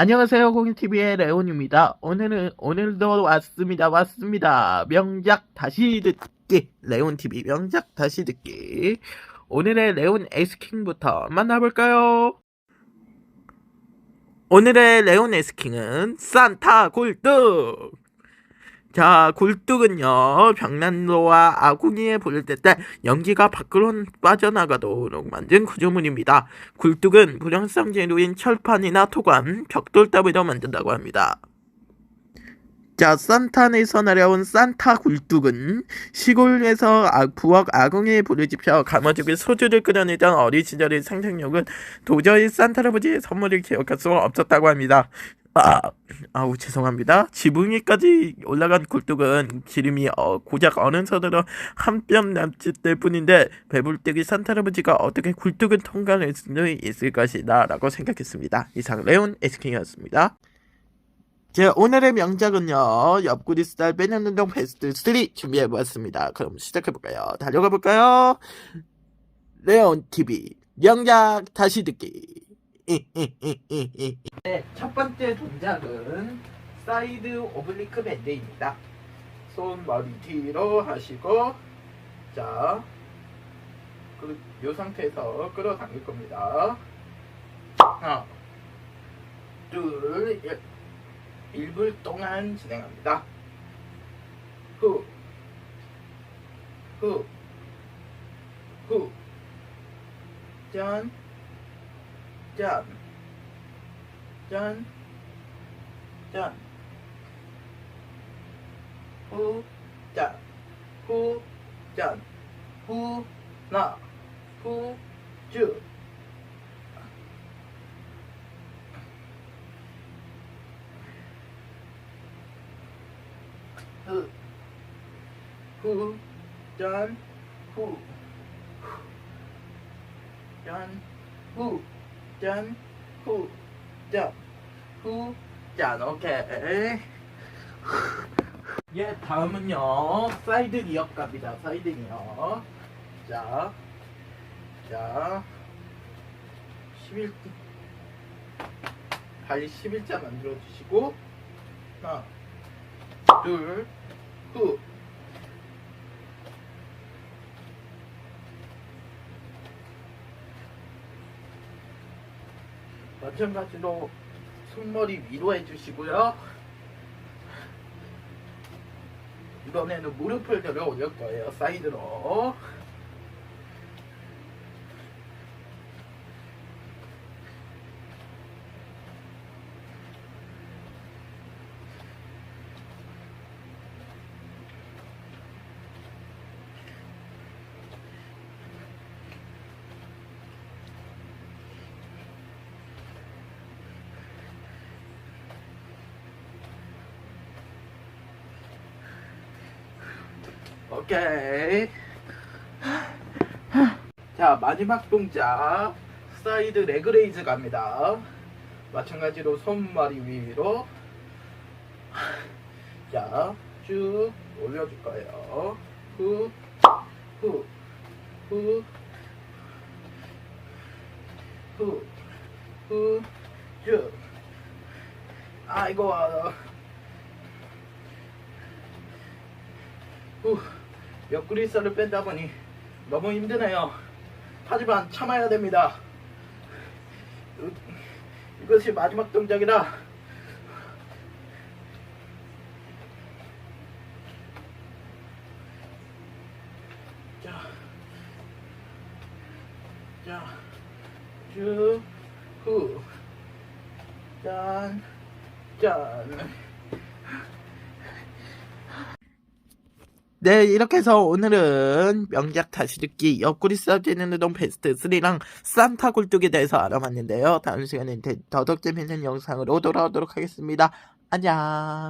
안녕하세요. 공인TV의 레온입니다. 오늘은, 오늘도 왔습니다. 왔습니다. 명작 다시 듣기. 레온TV 명작 다시 듣기. 오늘의 레온 에스킹부터 만나볼까요? 오늘의 레온 에스킹은 산타 굴뚝. 자, 굴뚝은요, 벽난로와 아궁이에 불을 때 연기가 밖으로 빠져나가도록 만든 구조물입니다. 굴뚝은 불연성 재료인 철판이나 토관, 벽돌 따위로 만든다고 합니다. 자, 산탄에서 내려온 산타 굴뚝은 시골에서 아, 부엌 아궁이에 불을 지펴 가마죽에 소주를 끓여내던 어린 시절의 상상력은 도저히 산타 할아버지의 선물을 기억할 수 없었다고 합니다. 아, 아우 죄송합니다. 지붕 위까지 올라간 굴뚝은 기름이 어, 고작 어느 선으로 한 뼘 남짓 될 뿐인데 배불뚝이 산타 할아버지가 어떻게 굴뚝을 통과할 수 있을 것이다 라고 생각했습니다. 이상 레온 에스킹이었습니다. 제 오늘의 명작은요 옆구리 스타일 빼는 운동 베스트 3 준비해보았습니다. 그럼 시작해볼까요? 달려가볼까요? 레온 TV 명작 다시 듣기 네, 첫 번째 동작은 사이드 오블리크 밴드입니다. 손 머리 뒤로 하시고 자, 그, 요 상태에서 끌어당길 겁니다. 하나, 둘, 일, 1분 동안 진행합니다. 후, 후, 후, 짠, 짠, 짠, 짠, 후, 짠, 후, 짠, 후, 나, 후, 쭉. 후, 후, 짠, 후, 짠, 후, 짠, 후, 짠, 후, 짠, 오케이. 예, 다음은요, 사이드 갑니다. 사이드 리업. 자, 자, 11, 발 11자 만들어 주시고, 하나, 둘, 후. 마찬가지로 손머리 위로 해주시고요. 이번에는 무릎을 들어 올릴 거예요. 사이드로. 오케이. 자, 마지막 동작. 사이드 레그레이즈 갑니다. 마찬가지로 손머리 위로. 자, 쭉 올려줄 거예요. 후, 후, 후, 후, 후, 쭉. 아이고, 후, 옆구리 살을 뺀다 보니 너무 힘드네요. 하지만 참아야 됩니다. 으, 이것이 마지막 동작이라. 자, 자, 쭉, 후, 짠, 짠. 네, 이렇게 해서 오늘은 명작 다시 듣기 옆구리 써지는 우동 베스트 3랑 산타 굴뚝에 대해서 알아봤는데요. 다음 시간엔 더덕 재밌는 영상으로 돌아오도록 하겠습니다. 안녕.